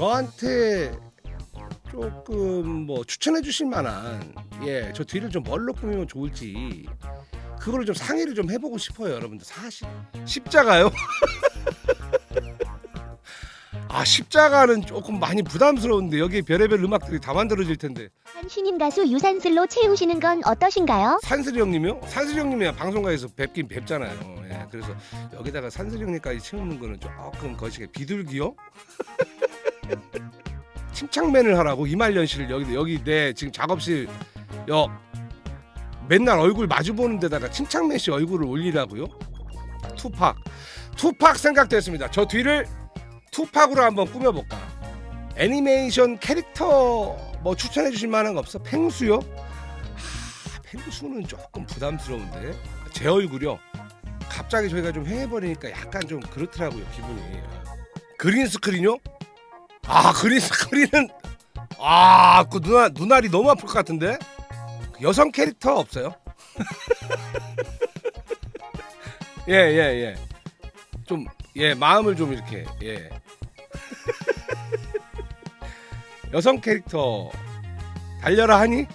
저한테 조금 뭐 추천해 주실 만한 예, 저 뒤를 좀 뭘로 꾸미면 좋을지 그거를 좀 상의를 좀 해보고 싶어요, 여러분들. 사실 십자가요? 아 십자가는 조금 많이 부담스러운데 여기 별의별 음악들이 다 만들어질 텐데 한 신인 가수 유산슬로 채우시는 건 어떠신가요? 산슬이 형님이요? 산슬이 형님이 방송가에서 뵙긴 뵙잖아요. 예, 그래서 여기다가 산슬이 형님까지 채우는 거는 조금 거시게 비둘기요? 침착맨을 하라고 이말년 씨를 여기 여기 내 지금 작업실 역 맨날 얼굴 마주 보는 데다가 침착맨 씨 얼굴을 올리라고요? 투팍 투팍 생각됐습니다. 저 뒤를 투팍으로 한번 꾸며볼까? 애니메이션 캐릭터 뭐 추천해 주실 만한 거 없어? 펭수요? 하, 펭수는 조금 부담스러운데 제 얼굴이요. 갑자기 저희가 좀 해버리니까 약간 좀 그렇더라고요 기분이. 그린 스크린요? 아 그린 스크린은 아그 누나 눈알이 너무 아플 것 같은데 그 여성 캐릭터 없어요? 예 예, 예. 좀 예 마음을 좀 이렇게 예 여성 캐릭터 달려라 하니?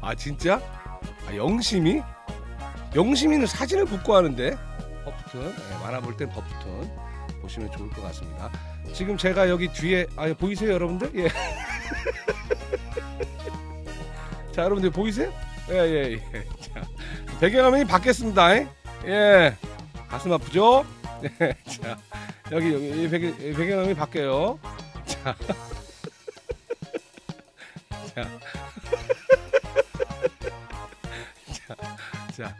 아 진짜? 아, 영심이? 영심이는 사진을 붙고 하는데 버프톤 예, 만화 볼 땐 버프톤 보시면 좋을 것 같습니다. 지금 제가 여기 뒤에 아 보이세요 여러분들? 예. 자 여러분들 보이세요? 예예 예, 예. 자 배경화면이 바뀌었습니다. 예. 예. 가슴 아프죠? 예. 자 여기 여기 이 배경 이 배경화면이 바뀌어요. 자. 자. 자. 자.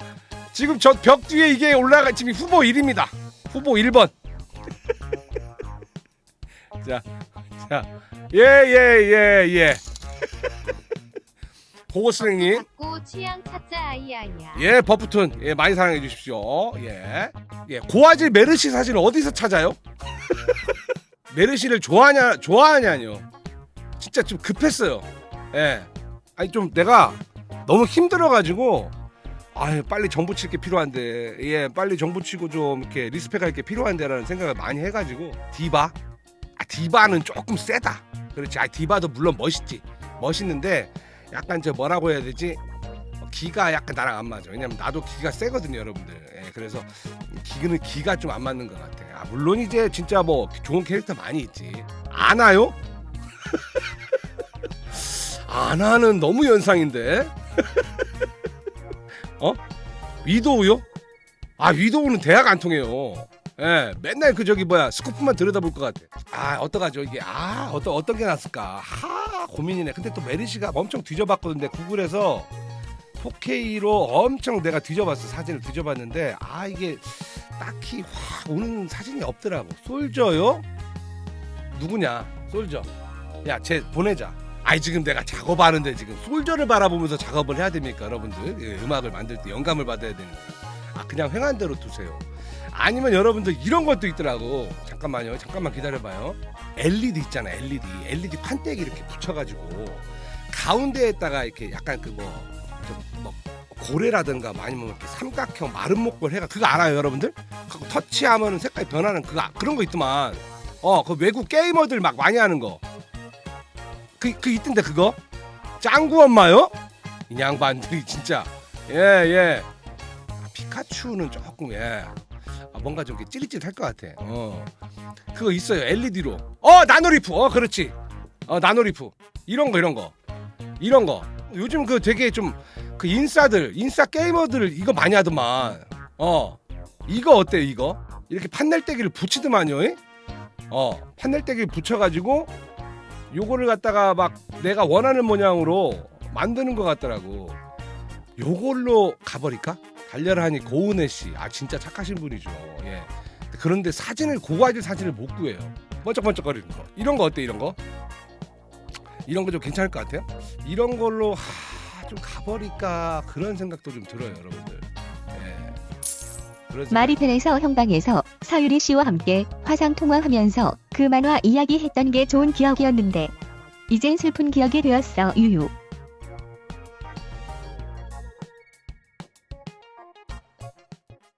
지금 저 벽 뒤에 이게 올라가 지금 후보 1입니다. 후보 1번. 자. 자. 예, 예, 예, 예. 보고 선생님. 고 취향 찾자 아이아이야. 예, 버프톤. 예, 많이 사랑해 주십시오. 예. 예, 고화질 메르시 사진을 어디서 찾아요? 메르시를 좋아하냐, 좋아하냐뇨. 진짜 좀 급했어요. 예. 아니 좀 내가 너무 힘들어가지고 아 빨리 정부 칠 게 필요한데 예 빨리 정부 치고 좀 이렇게 리스펙 할 게 필요한데라는 생각을 많이 해가지고 디바 아 디바는 조금 세다. 그렇지. 아 디바도 물론 멋있지. 멋있는데 약간 저 뭐라고 해야 되지? 어, 기가 약간 나랑 안 맞아. 왜냐면 나도 기가 세거든요 여러분들. 예, 그래서 기는 기가 좀 안 맞는 것 같아. 아 물론 이제 진짜 뭐 좋은 캐릭터 많이 있지. 아나요? 아나는 너무 연상인데. 어? 위도우요? 아 위도우는 대학 안 통해요 예, 맨날 그 저기 뭐야 스코프만 들여다볼 것 같아. 아 어떡하죠 이게 아 어떤 어떤 게 낫을까? 하 고민이네. 근데 또 메르시가 엄청 뒤져봤거든요. 구글에서 4K로 엄청 내가 뒤져봤어 사진을 뒤져봤는데 아 이게 딱히 확 오는 사진이 없더라고. 솔저요? 누구냐? 솔저. 야, 쟤 보내자. 아이 지금 내가 작업하는데 지금 솔저를 바라보면서 작업을 해야 됩니까, 여러분들? 예, 음악을 만들 때 영감을 받아야 되는데. 아 그냥 횡한 대로 두세요. 아니면 여러분들 이런 것도 있더라고. 잠깐만요. 잠깐만 기다려봐요. LED 있잖아. LED. LED 판때기 이렇게 붙여가지고 가운데에다가 이렇게 약간 그뭐뭐 고래라든가 뭐 아니면 이렇게 삼각형 마른 목걸 해가 그거 알아요, 여러분들? 그거 터치하면 색깔이 변하는 그거 아- 그런 거 있더만. 어, 그 외국 게이머들 막 많이 하는 거. 그, 그 있던데 그거? 짱구 엄마요? 이 양반들이 진짜. 예, 예. 아, 피카츄는 조금 예. 아, 뭔가 좀 찌릿찌릿할 것 같아. 어. 그거 있어요. LED로. 어, 나노리프. 어, 그렇지. 어, 나노리프. 이런 거 이런 거. 이런 거. 요즘 그 되게 좀 그 인싸들, 인싸 게이머들 이거 많이 하더만. 어. 이거 어때 이거? 이렇게 판넬대기를 붙이더만요. 예? 어. 판넬대기를 붙여 가지고 요거를 갖다가 막 내가 원하는 모양으로 만드는 것 같더라고. 요걸로 가버릴까? 달려라 하니 고은혜 씨. 아 진짜 착하신 분이죠. 예. 그런데 사진을 고화질 사진을 못 구해요. 번쩍번쩍거리는 거. 이런 거 어때 이런 거? 이런 거 좀 괜찮을 것 같아요. 이런 걸로 하, 좀 가버릴까 그런 생각도 좀 들어요, 여러분들. 예. 그래서 마리텐에서 형방에서 서유리 씨와 함께 화상 통화하면서 그 만화 이야기했던 게 좋은 기억이었는데 이젠 슬픈 기억이 되었어 유유.